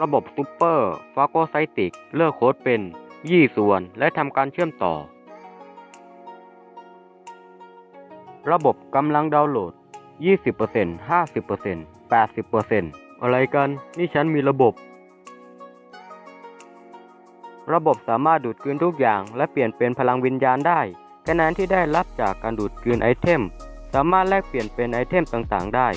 ระบบซูเปอร์ฟาโกไซติกเลือกโค้ดเป็น ยี่ส่วนและทำการเชื่อมต่อ ระบบกำลังดาวน์โหลด 20% 50% 80%อะไรกัน นี่ฉันมีระบบ ระบบสามารถดูดกลืนทุกอย่าง และเปลี่ยนเป็นพลังวิญญาณได้ คะแนนที่ได้รับจากการดูดกลืนไอเทม สามารถแลกเปลี่ยนเป็นไอเทมต่างๆ ได้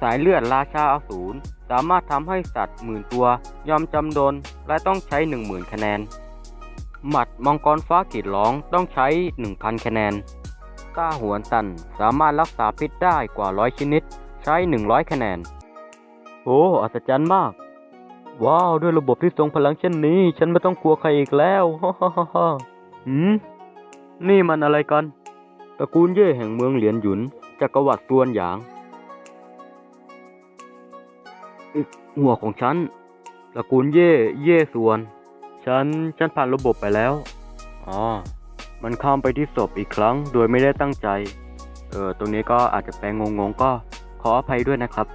สายเลือดราชาอสูรสามารถทำให้สัตว์หมื่นตัวยอมจำนนและต้องใช้ 10,000 คะแนน หมัดมังกรฟ้ากีดร้องต้องใช้ 1,000 คะแนนต้าหวนตันสามารถรักษาพิษได้กว่าร้อยชนิด ใช้ 100 คะแนน โอ้อัศจรรย์มาก ว้าว ด้วยระบบที่ทรงพลังเช่นนี้ ฉันไม่ต้องกลัวใครอีกแล้วฮ่าฮ่าฮ่าฮ่าหืมนี่มันอะไรกัน ตระกูลเย่แห่งเมืองเหลียนหยุนจักรวรรดิตวนหยาง หัวของฉันตระกูลเย่เย่ส่วน ฉันฉันผ่านระบบไปแล้วอ๋อมันข้ามไปที่ศพอีกครั้งโดยไม่ได้ตั้งใจ เออตรงนี้ก็อาจจะแปลงงงๆก็ขออภัยด้วยนะครับ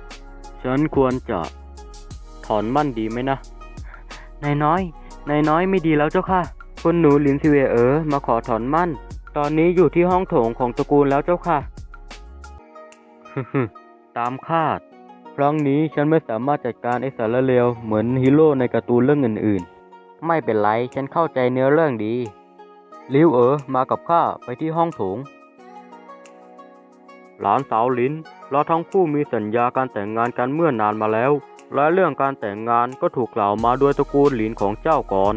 ฉันควรจะถอนมั่นดีไหมนะ นายน้อย นายน้อยไม่ดีแล้วเจ้าค่ะ คุณหนูลินซิเวเออมาขอถอนมั่น ตอนนี้อยู่ที่ห้องโถงของตระกูลแล้วเจ้าค่ะ ตามคาด ครั้งนี้ฉันไม่สามารถจัดการไอ้สารเลวเหมือนฮีโร่ในการ์ตูนเรื่องอื่นๆ ไม่เป็นไร ฉันเข้าใจเนื้อเรื่องดีลิวเอ๋อมากับข้าไปที่ห้องโถง หลานสาวลินเราทั้งคู่มีสัญญาการแต่งงานกันเมื่อนานมาแล้ว และเรื่องการแต่งงานก็ถูกกล่าวมาโดยตระกูลหลินของเจ้าก่อน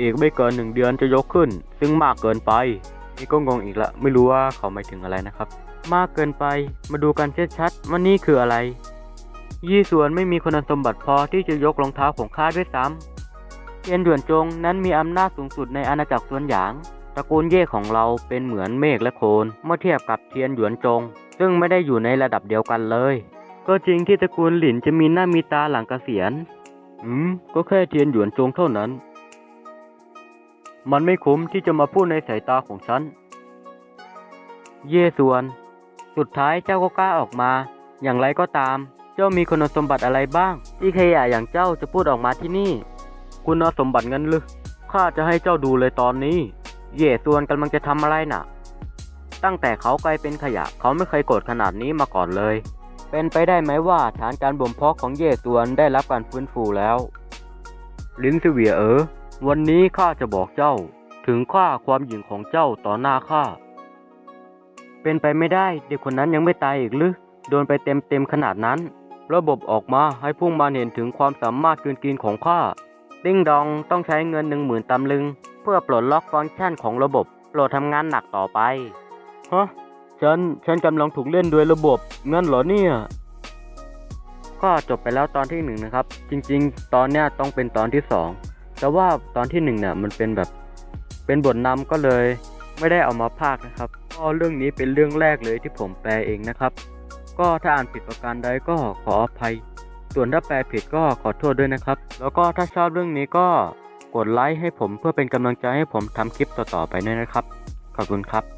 อีกไม่เกินหนึ่งเดือนจะยกขึ้น ซึ่งมากเกินไป นี่ก็งงอีกละ ไม่รู้ว่าเขาหมายถึงอะไรนะครับ มากเกินไป มาดูกันชัดๆว่านี่คืออะไร ยี่ส่วนไม่มีคุณสมบัติพอที่จะยกรองเท้าของข้าด้วยซ้ำเทียนด่วนจงนั้นมีอำนาจสูงสุดในอาณาจักรส่วนหยาง ตระกูลเย่ของเราเป็นเหมือนเมฆและโคลนเมื่อเทียบกับเทียนหยวนจง ซึ่งไม่ได้อยู่ในระดับเดียวกันเลย ก็จริงที่ตระกูลหลินจะมีหน้ามีตาหลังเกษียณ อืม ก็แค่เทียนหยวนจงเท่านั้น มันไม่คุ้มที่จะมาพูดในสายตาของฉัน เย่ส่วน สุดท้ายเจ้าก็กล้าออกมา อย่างไรก็ตาม เจ้ามีคุณสมบัติอะไรบ้าง ที่ขยะอย่างเจ้าจะพูดออกมาที่นี่ คุณสมบัติเงั้นหรือข้าจะให้เจ้าดูเลยตอนนี้ เย่ส่วนกำลังจะทำอะไรน่ะ ตั้งแต่เขากลายเป็นขยะเขาไม่เคยโกรธขนาดนี้มาก่อนเลย เป็นไปได้ไหมว่าฐานการบ่มเพาะของเย่ส่วนได้รับการฟื้นฟูแล้ว ลินซิเวียเออวันนี้ข้าจะบอกเจ้า ถึงค่าความหยิ่งของเจ้าต่อหน้าข้า เป็นไปไม่ได้เด็กคนนั้นยังไม่ตายอีกหรือโดนไปเต็มเต็มๆขนาดนั้น ระบบออกมาให้พุ่งมานเห็นถึงความสามารถเกินกินของข้าดิ้งดองต้องใช้เงินหนึ่งหมื่นตำลึง เพื่อปลดล็อกฟังก์ชันของระบบโปรดทำงานหนักต่อไปฮะฉันฉันกำลังถูกเล่นด้วยระบบงั้นเหรอเนี่ยก็จบไปแล้วตอนที่หนึ่งนะครับ จริงๆ ตอนเนี้ยต้องเป็นตอนที่สองแต่ว่าตอนที่หนึ่งเนี่ยมันเป็นแบบเป็นบทนำก็เลยไม่ได้เอามาพากนะครับ ก็เรื่องนี้เป็นเรื่องแรกเลยที่ผมแปลเองนะครับ ก็ถ้าอ่านผิดประการใดก็ขออภัย ส่วนถ้าแปลผิดก็ขอโทษด้วยนะครับ แล้วก็ถ้าชอบเรื่องนี้ก็กดไลค์ให้ผมเพื่อเป็นกำลังใจให้ผมทำคลิปต่อๆไปด้วยนะครับ ขอบคุณครับ